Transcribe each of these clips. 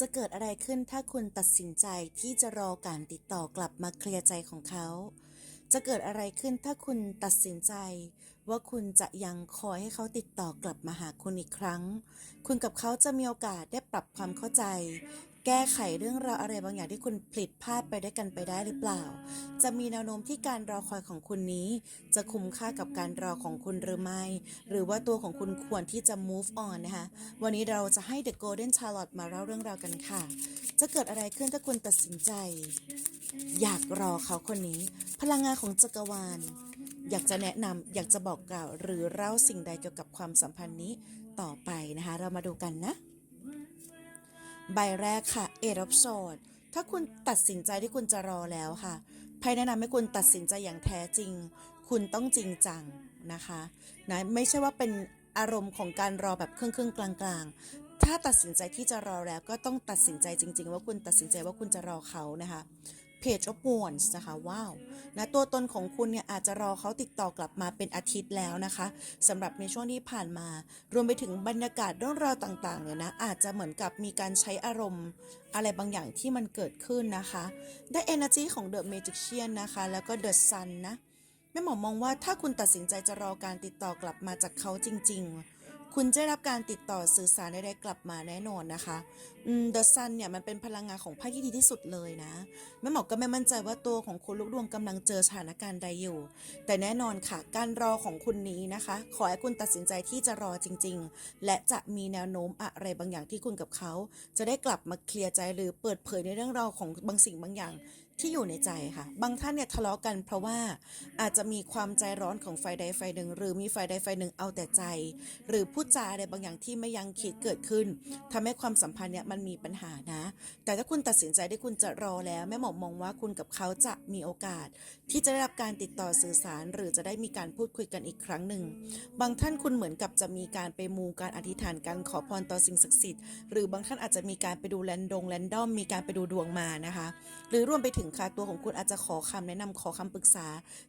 จะเกิดอะไรขึ้นถ้าคุณตัดสินใจที่จะรอการติดต่อกลับมาเคลียร์ใจของเขา จะเกิดอะไรขึ้นถ้าคุณตัดสินใจ ว่าคุณจะยังคอยให้เขาติดต่อกลับมาหาคุณอีกครั้ง คุณกับเขาจะมีโอกาสได้ปรับความเข้าใจ แก้ไขเรื่องราวอะไรบางอย่างที่คุณผลิดพลาดไปด้วยกันไปได้หรือเปล่า จะมีแนวโน้มที่การรอคอยของคุณนี้ จะคุ้มค่ากับการรอของคุณหรือไม่ หรือว่าตัวของคุณควรที่จะ move on นะคะ วันนี้เราจะให้ The Golden Charlotte มาเล่าเรื่องราวกันค่ะ จะเกิดอะไรขึ้นถ้าคุณตัดสินใจ อยากรอเขาคนนี้ พลังงานของจักรวาล อยากจะแนะนำอยากจะบอกกล่าว หรือเล่าสิ่งใดเกี่ยวกับความสัมพันธ์นี้ต่อไปนะคะ เรามาดูกันนะ ใบแรกค่ะเอร of s w o r d ถ้าคุณตัดสินใจที่คุณจะรอแล้วค่ะไพ่แนะนำให้คุณตัดสินใจอย่างแท้จริง คุณต้องจริงจังนะคะนะไม่ใช่ว่าเป็นอารมณ์ของการรอแบบครึ่งครึ่งๆกลางกลางๆถ้าตัดสินใจที่จะรอแล้วก็ต้องตัดสินใจจริง ๆ ว่าคุณตัดสินใจว่าคุณจะรอเขานะคะ Page of Wands นะคะว้าวนะตัวตนของคุณเนี่ยอาจจะรอเขาติดต่อกลับมาเป็นอาทิตย์แล้วนะคะสำหรับในช่วงที่ผ่านมา รวมไปถึงบรรยากาศเรื่องราวต่างๆเนี่ยนะอาจจะเหมือนกับมีการใช้อารมณ์ อะไรบางอย่างที่มันเกิดขึ้นนะคะ ได้ energy ของ The Magician นะคะ แล้วก็ The Sun นะแม่หมอมองว่าถ้าคุณตัดสินใจจะรอการติดต่อกลับมาจากเขาจริง ๆ คุณจะได้รับการติดต่อสื่อสารใดๆกลับมาแน่นอนนะคะอืม The Sun เนี่ยมันเป็นพลังงานของไพ่ที่ดีที่สุดเลยนะแม่หมอก็ไม่มั่นใจว่าตัวของคุณลูกดวงกำลังเจอสถานการณ์ใดอยู่ แต่แน่นอนค่ะการรอของคุณนี้นะคะ ขอให้คุณตัดสินใจที่จะรอจริง ๆ และจะมีแนวโน้มอะไรบางอย่างที่คุณกับเขา จะได้กลับมาเคลียร์ใจหรือเปิดเผยในเรื่องราวของบางสิ่งบางอย่าง ที่อยู่ในใจค่ะ บางท่านเนี่ยทะเลาะกันเพราะว่าอาจจะมีความใจร้อนของฝ่ายใดฝ่ายหนึ่ง หรือมีฝ่ายใดฝ่ายหนึ่งเอาแต่ใจ หรือพูดจาอะไรบางอย่างที่ไม่ยังคิดเกิดขึ้นทำให้ความสัมพันธ์เนี่ยมันมีปัญหานะ แต่ถ้าคุณตัดสินใจที่คุณจะรอแล้วแม่หมอมองว่าคุณกับเขาจะมีโอกาส ที่จะได้รับการติดต่อสื่อสาร หรือจะได้มีการพูดคุยกันอีกครั้งหนึ่ง บางท่านคุณเหมือนกับจะมีการไปมูการอธิษฐานการขอพรต่อสิ่งศักดิ์สิทธิ์หรือบางท่านอาจจะมีการไปดูแลนดงแลนดอมมีการไปดูดวงมานะคะ หรือรวมไปถึงค่ะ ตัวของคุณอาจจะขอคำแนะนำขอคำปรึกษา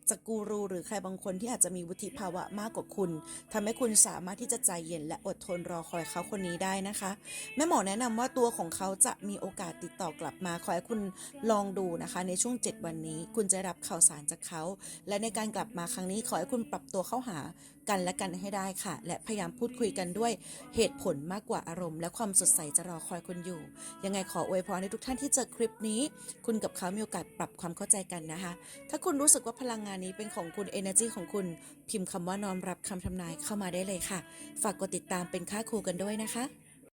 จากกูรูหรือใครบางคนที่อาจจะมีวุฒิภาวะมากกว่าคุณทำให้คุณสามารถที่จะใจเย็นและอดทนรอคอยเขาคนนี้ได้นะคะ แม่หมอแนะนำว่าตัวของเขาจะมีโอกาสติดต่อกลับมาขอให้คุณลองดูนะคะ ในช่วง 7 วันนี้ คุณจะรับข่าวสารจากเขา และในการกลับมาครั้งนี้ขอให้คุณปรับตัวเข้าหากันและกันให้ได้ค่ะ และพยายามพูดคุยกันด้วยเหตุผลมากกว่าอารมณ์ และความสดใสจะรอคอยคุณอยู่ ยังไงขออวยพรให้ทุกท่านที่เจอคลิปนี้ คุณกับเขามีโอกาสปรับความเข้าใจกันนะคะ ถ้าคุณรู้สึกว่าพลังงานนี้เป็นของคุณ energy ของคุณพิมพ์คำว่าน้อมรับคำทำนายเข้ามาได้เลยค่ะ ฝากกดติดตามเป็นค่าครูกันด้วยนะคะ